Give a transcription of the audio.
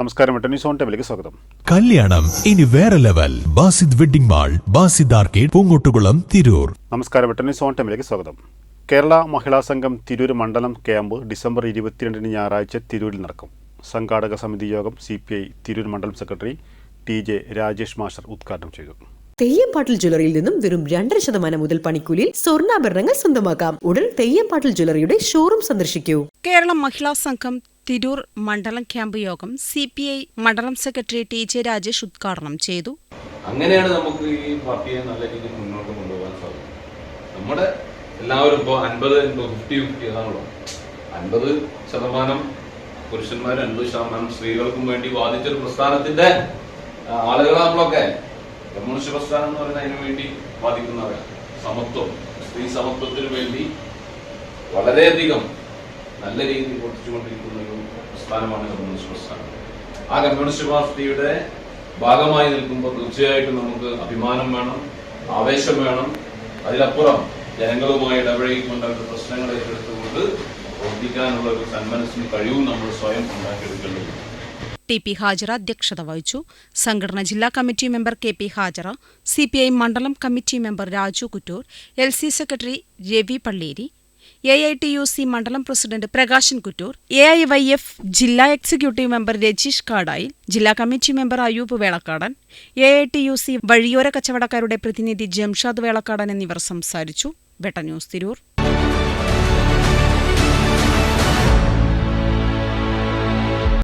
നമസ്കാരം news on ടേബിലേക്ക് സ്വാഗതം. കല്യാണം ഇനി വേറെ level. Basid wedding mall Basid arcade Poongottukulam Tirur. നമസ്കാരം ന്യൂസ് ഓൺ ടേബിലേക്ക് സ്വാഗതം. കേരള മഹിളാ സംഘം തിരൂർ മണ്ഡലം ക്യാമ്പ് ഡിസംബർ ഇരുപത്തിരണ്ടിന് ഞായറാഴ്ച തിരൂരിൽ നടക്കും. സംഘാടക സമിതി യോഗം സി പി ഐ തിരൂർ മണ്ഡലം secretary T J Rajesh master ഉദ്ഘാടനം ചെയ്തു. തെയ്യംപാട്ടിൽ ജ്വല്ലറിയിൽ നിന്നും വെറും രണ്ടര ശതമാനം മുതൽ പണിക്കൂലിയിൽ സ്വർണാഭരണങ്ങൾ സ്വന്തമാക്കാം. ഉടൻ തെയ്യംപാട്ടിൽ ജ്വല്ലറിയുടെ ഷോറൂം സന്ദർശിക്കൂ. കേരള മഹിളാ സംഘം തിരൂർ മണ്ഡലം ക്യാമ്പ് യോഗം സി പി ഐ മണ്ഡലം സെക്രട്ടറി ടി ജെ രാജേഷ് ഉദ്ഘാടനം ചെയ്തു. അങ്ങനെയാണ് നമുക്ക് ഈ പാർട്ടിയെ നല്ല രീതിയിൽ മുന്നോട്ട് കൊണ്ടുപോകാൻ സാധിക്കും നമ്മുടെ എല്ലാവരും ഇപ്പോൾ അൻപത് ഫിഫ്റ്റി ഫിഫ്റ്റി അതാണല്ലോ അൻപത് ശതമാനം പുരുഷന്മാരും അൻപത് ശതമാനം സ്ത്രീകൾക്കും വേണ്ടി വാദിച്ചൊരു പ്രസ്ഥാനത്തിന്റെ ആ, ആളുകളാണ് നമ്മളൊക്കെ കമ്മ്യൂണിസ്റ്റ് പ്രസ്ഥാനം എന്ന് പറയുന്നത് അതിനു വേണ്ടി വാദിക്കുന്നവരാണ്. സമത്വം സ്ത്രീ സമത്വത്തിന് വേണ്ടി വളരെയധികം നല്ല രീതിയിൽ പൊട്ടിച്ചുകൊണ്ടിരിക്കുന്ന ഒരു പ്രസ്ഥാനമാണ് കമ്മ്യൂണിസ്റ്റ് പ്രസ്ഥാനം. ആ കമ്മ്യൂണിസ്റ്റ് പാർട്ടിയുടെ ഭാഗമായി നിൽക്കുമ്പോൾ തീർച്ചയായിട്ടും നമുക്ക് അഭിമാനം വേണം ആവേശം വേണം. അതിലപ്പുറം ജനങ്ങളുമായി ഇടപഴകിക്കൊണ്ട് അവരുടെ പ്രശ്നങ്ങൾ ഏറ്റെടുത്തുകൊണ്ട് പ്രവർത്തിക്കാനുള്ള ഒരു സന്മനസ്സിന് കഴിവും നമ്മൾ സ്വയം ഉണ്ടാക്കിയെടുക്കേണ്ടതുണ്ട്. ടി പി ഹാജറ അധ്യക്ഷത വഹിച്ചു. സംഘടന ജില്ലാ committee member K P Hajara C P I മണ്ഡലം committee member Raju Kuttur L C secretary Ravi Palleri A I T U C മണ്ഡലം president Prakashan Kuttur A I Y F ജില്ലാ executive member Rajeesh Kadayil ജില്ലാ committee member Ayub Velakkadan A I T U C വഴിയോര കച്ചവടക്കാരുടെ പ്രതിനിധി ജംഷാദ് വേളക്കാടൻ എന്നിവർ സംസാരിച്ചു. വെട്ട news Tirur.